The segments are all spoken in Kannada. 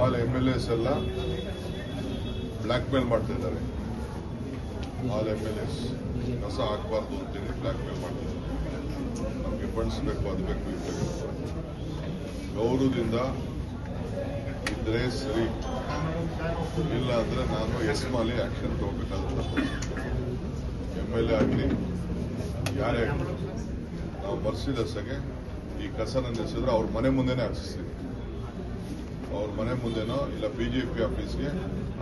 ಆಲ್ ಎಂ ಎಲ್ ಎಸ್ ಎಲ್ಲ ಬ್ಲ್ಯಾಕ್ ಮೇಲ್ ಮಾಡ್ತಾ ಇದ್ದಾರೆ. ಆಲ್ ಎಂ ಎಲ್ ಎಸ್ ಕಸ ಹಾಕಬಾರ್ದು ಅಂತೇಳಿ ಬ್ಲ್ಯಾಕ್ ಮೇಲ್ ಮಾಡ್ತಾರೆ ನಮಗೆ ಫಂಡ್ಸ್ ಬೇಕು, ಅದು ಬೇಕು ಗೌರವದಿಂದ ಇದ್ರೆ ಸರಿ. ಇಲ್ಲ ಅಂದರೆ ನಾನು ಎಸ್ ಮಾಲಿ ಆಕ್ಷನ್ ತಗೋಬೇಕಂತ ಎಂ ಎಲ್ ಎ ಆಗಲಿ, ಯಾರೇ ಆಗಲಿ, ನಾವು ಮರ್ಸಿಡಸ್ಗೆ ಈ ಕಸನ ನಿಲ್ಲಿಸಿದ್ರೆ ಅವ್ರ ಮನೆ ಮುಂದೆನೇ ಹಾಕ್ಸಿಸ್ತೀವಿ ಅವ್ರ ಮನೆ ಮುಂದೆನೋ ಇಲ್ಲ ಬಿಜೆಪಿ ಆಫೀಸ್ಗೆ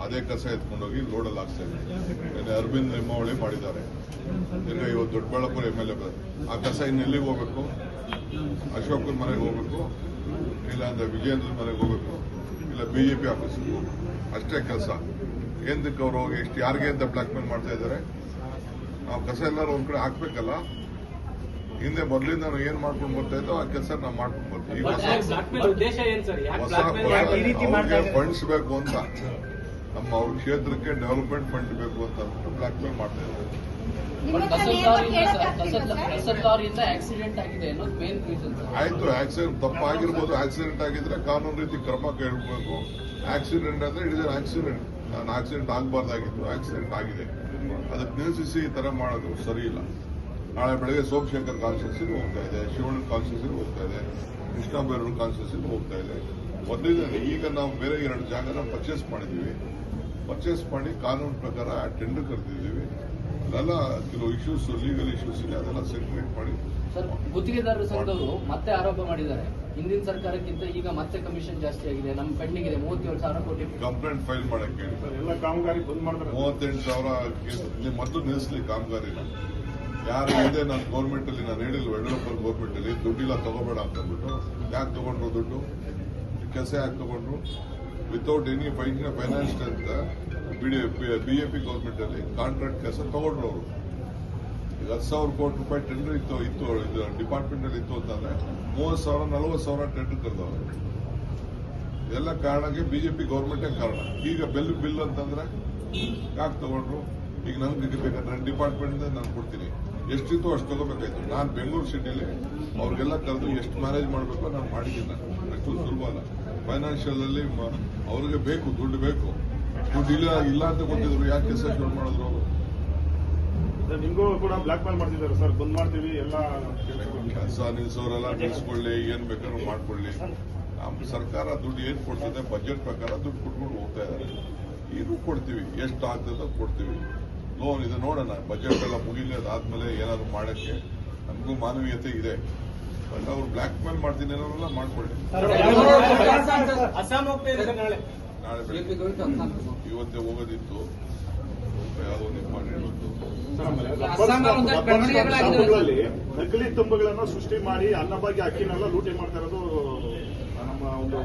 ಅದೇ ಕಸ ಎತ್ಕೊಂಡೋಗಿ ಲೋಡಲ್ಲಿ ಹಾಕ್ತಾ ಇದ್ದಾರೆ. ಅರವಿಂದ್ ಲಿಂಬಾವಳಿ ಮಾಡಿದ್ದಾರೆ. ತಿರ್ಗಾ ಇವತ್ತು ದೊಡ್ಡಬಳ್ಳಾಪುರ ಎಂ ಎಲ್ ಎ ಆ ಕಸ ಇನ್ನು ಎಲ್ಲಿಗೆ ಹೋಗ್ಬೇಕು? ಅಶೋಕನ ಮನೆಗೆ ಹೋಗ್ಬೇಕು? ಇಲ್ಲ ಅಂದ್ರೆ ವಿಜೇಂದ್ರ ಮನೆಗೆ ಹೋಗ್ಬೇಕು? ಇಲ್ಲ ಬಿಜೆಪಿ ಆಫೀಸ್ಗೆ ಹೋಗ್ಬೇಕು? ಅಷ್ಟೇ ಕೆಲಸ ಏನಕ್ಕೆ ಅವರು ಎಷ್ಟು ಯಾರಿಗೆ ಅಂತ ಬ್ಲ್ಯಾಕ್ಮೇಲ್ ಮಾಡ್ತಾ ಇದ್ದಾರೆ? ನಾವು ಕಸ ಎಲ್ಲರೂ ಒಂದ್ ಕಡೆ ಹಾಕ್ಬೇಕಲ್ಲ? ಹಿಂದೆ ಮೊದಲಿಂದ ನಾವು ಏನ್ ಮಾಡ್ಕೊಂಡು ಬರ್ತಾ ಇದ್ದೋ ಆ ಕೆಲಸ ನಾವು ಮಾಡ್ಕೊಂಡು ಬರ್ತೀವಿ. ಈಗ ಫಂಡ್ಸ್ ಬೇಕು ಅಂತ. ನಮ್ಮ ಅವ್ರ ಕ್ಷೇತ್ರಕ್ಕೆ ಡೆವಲಪ್ಮೆಂಟ್ ಫಂಡ್ ಬೇಕು ಅಂತ ಅಂದ್ಬಿಟ್ಟು ಬ್ಲಾಕ್ ಮೇಲ್ ಮಾಡ್ತಾ ಇದ್ದಾರೆ. ಆಯ್ತು ಆಕ್ಸಿಡೆಂಟ್ ತಪ್ಪಾಗಿರ್ಬೋದು ಆಕ್ಸಿಡೆಂಟ್ ಆಗಿದ್ರೆ ಕಾನೂನು ರೀತಿ ಕ್ರಮ ಕೇಳಬೇಕು ಆಕ್ಸಿಡೆಂಟ್ ಅಂದ್ರೆ ಇಟ್ ಇಸ್ ಆಕ್ಸಿಡೆಂಟ್ ನಾನು ಆಕ್ಸಿಡೆಂಟ್ ಆಗಬಾರ್ದಾಗಿತ್ತು ಆಕ್ಸಿಡೆಂಟ್ ಆಗಿದೆ. ಅದಕ್ಕೆ ನಿಲ್ಲಿಸಿ ಈ ತರ ಮಾಡೋದು ಸರಿ ಇಲ್ಲ. ನಾಳೆ ಬೆಳಗ್ಗೆ ಸೋಮಶೇಖರ್ ಕಾನ್ಸ್ಟಿಟ್ಯೂನ್ಸಿಗೆ ಹೋಗ್ತಾ ಇದೆ ಶಿವಣ್ಣ ಕಾನ್ಸ್ಟಿಟ್ಯೂನ್ಸಿಗೆ ಹೋಗ್ತಾ ಇದೆ ಕೃಷ್ಣ ಬೈರೂರು ಕಾನ್ಸ್ಟಿಟ್ಯೂನ್ಸಿಗೆ ಹೋಗ್ತಾ ಇದೆ. ಮೊದಲಿಗೆ ಈಗ ನಾವು ಬೇರೆ ಎರಡು ಜಾಗನ ಪರ್ಚೇಸ್ ಮಾಡಿದ್ದೀವಿ. ಪರ್ಚೇಸ್ ಮಾಡಿ ಕಾನೂನು ಪ್ರಕಾರ ಟೆಂಡರ್ ಕರೆದಿದ್ದೀವಿ. ಅದೆಲ್ಲ ಕೆಲವು ಇಶ್ಯೂಸ್ ಲೀಗಲ್ ಇಶ್ಯೂಸ್ ಇದೆ ಅದೆಲ್ಲ ಸೆಟ್ಲ್ಮೆಂಟ್ ಮಾಡಿ ಸರ್ ಗುತ್ತಿಗೆದಾರರ ಸಂಘದವರು ಮತ್ತೆ ಆರೋಪ ಮಾಡಿದ್ದಾರೆ. ಹಿಂದಿನ ಸರ್ಕಾರಕ್ಕಿಂತ ಈಗ ಮತ್ತೆ ಕಮಿಷನ್ ಜಾಸ್ತಿ ಆಗಿದೆ. ನಮ್ಮ ಪೆಂಡಿಂಗ್ ಇದೆ ಮೂವತ್ತೇಳು ಸಾವಿರ ಕೋಟಿ ಕಂಪ್ಲೇಂಟ್ ಫೈಲ್ ಮಾಡಕ್ಕೆ. ಎಲ್ಲ ಕಾಮಗಾರಿ ಬಂದ್ ಮಾಡಿದ್ರೆ ಮೂವತ್ತೆಂಟು ಸಾವಿರ ಮೊದಲು ನಿಲ್ಲಿಸಲಿ ಕಾಮಗಾರಿನ ಯಾರ ಇದೆ ನಾನು ಗೌರ್ಮೆಂಟ್ ಅಲ್ಲಿ, ನಾನು ಹೇಳಿಲ್ಲ ಯಡಿಯೂರಪ್ಪನ ಗೌರ್ಮೆಂಟ್ ಅಲ್ಲಿ, ದುಡ್ಡಿಲ್ಲ, ತಗೋಬೇಡ ಅಂತ ಅಂದ್ಬಿಟ್ಟು. ಯಾಕೆ ತಗೊಂಡ್ರು ದುಡ್ಡು? ಕೆಲಸ ಯಾಕೆ ತಗೊಂಡ್ರು? ವಿತೌಟ್ ಎನಿ ಫೈನಾನ್ಸ್ ಅಂತ ಬಿಜೆಪಿ ಗೌರ್ಮೆಂಟ್ ಅಲ್ಲಿ ಕಾಂಟ್ರಾಕ್ಟ್ ಕೆಲಸ ತಗೊಂಡ್ರು ಅವರು. ಈಗ ಹತ್ತು ಸಾವಿರ ಕೋಟಿ ರೂಪಾಯಿ ಟೆಂಡರ್ ಇತ್ತು ಇತ್ತು ಡಿಪಾರ್ಟ್ಮೆಂಟ್ ಅಲ್ಲಿ ಇತ್ತು ಅಂತಂದ್ರೆ ಮೂವತ್ತು ಸಾವಿರ, ನಲವತ್ತು ಸಾವಿರ ಟೆಂಡರ್ ಕರೆದವರು ಎಲ್ಲ ಕಾರಣಕ್ಕೆ ಬಿಜೆಪಿ ಗೌರ್ಮೆಂಟೇ ಕಾರಣ? ಈಗ ಬೆಲ್ ಬಿಲ್ ಅಂತಂದ್ರೆ ಯಾಕೆ ತಗೊಂಡ್ರು? ಈಗ ನನ್ಗೆ ಬೇಕಾದ್ರೆ ನನ್ನ ಡಿಪಾರ್ಟ್ಮೆಂಟ್ ನಾನು ಕೊಡ್ತೀನಿ. ಎಷ್ಟಿತ್ತು ಅಷ್ಟು ತಗೋಬೇಕಾಯ್ತು. ನಾನು ಬೆಂಗಳೂರು ಸಿಟಿಲಿ ಅವ್ರಿಗೆಲ್ಲ ಕರೆದು ಎಷ್ಟು ಮ್ಯಾನೇಜ್ ಮಾಡಬೇಕು ನಾನು ಮಾಡಿದ್ದೀನಿ. ಅಷ್ಟು ಸುಲಭ ಅಲ್ಲ. ಫೈನಾನ್ಷಿಯಲ್ ಅಲ್ಲಿ ಅವ್ರಿಗೆ ಬೇಕು ದುಡ್ಡು ಬೇಕು. ದುಡ್ಡು ಇಲ್ಲ ಇಲ್ಲ ಅಂತ ಗೊತ್ತಿದ್ರು ಯಾಕೆ ಶುರು ಮಾಡಿದ್ರು ಅವರು? ನಿಮ್ಗೂ ಕೂಡ ಬ್ಲಾಕ್ ಮೇಲ್ ಮಾಡ್ತಿದ್ದಾರೆ ಸರ್. ಬಂದ್ ಮಾಡ್ತೀವಿ ಎಲ್ಲ. ಕೆಲಸ ನಿಲ್ಸೋರೆಲ್ಲ ನಿಲ್ಸ್ಕೊಳ್ಳಿ ಏನ್ ಬೇಕಾದ್ರೂ ಮಾಡ್ಕೊಳ್ಳಿ. ನಮ್ಮ ಸರ್ಕಾರ ದುಡ್ಡು ಏನ್ ಕೊಡ್ತಿದೆ ಬಜೆಟ್ ಪ್ರಕಾರ ದುಡ್ಡು ಕೊಟ್ಕೊಂಡು ಹೋಗ್ತಾ ಇದ್ದಾರೆ. ಇದು ಕೊಡ್ತೀವಿ. ಎಷ್ಟು ಆಗ್ತದೋ ಕೊಡ್ತೀವಿ. ಲೋನ್ ಇದು ನೋಡೋಣ ಬಜೆಟ್ ಎಲ್ಲ ಮುಗಿಲಿ ಅದಾದ್ಮೇಲೆ ಏನಾದ್ರು ಮಾಡಕ್ಕೆ ನಮಗೂ ಮಾನವೀಯತೆ ಇದೆ. ಬಟ್ ಅವ್ರು ಬ್ಲ್ಯಾಕ್ ಮೇಲ್ ಮಾಡ್ತೀನಿ ಅನ್ನೋರೆಲ್ಲ ಮಾಡ್ಕೊಳ್ಳಿ. ನಾಳೆ. ಬೆಳಿಗ್ಗೆ. ಇವತ್ತೇ ಹೋಗೋದಿತ್ತು. ಯಾವುದೋ ನಕಲಿ ತುಂಬುಗಳನ್ನ ಸೃಷ್ಟಿ ಮಾಡಿ ಅನ್ನಭಾಗ್ಯ ಅಕ್ಕಿನೆಲ್ಲ ಲೂಟಿ ಮಾಡ್ತಾ ಇರೋದು ನಮ್ಮ ಒಂದು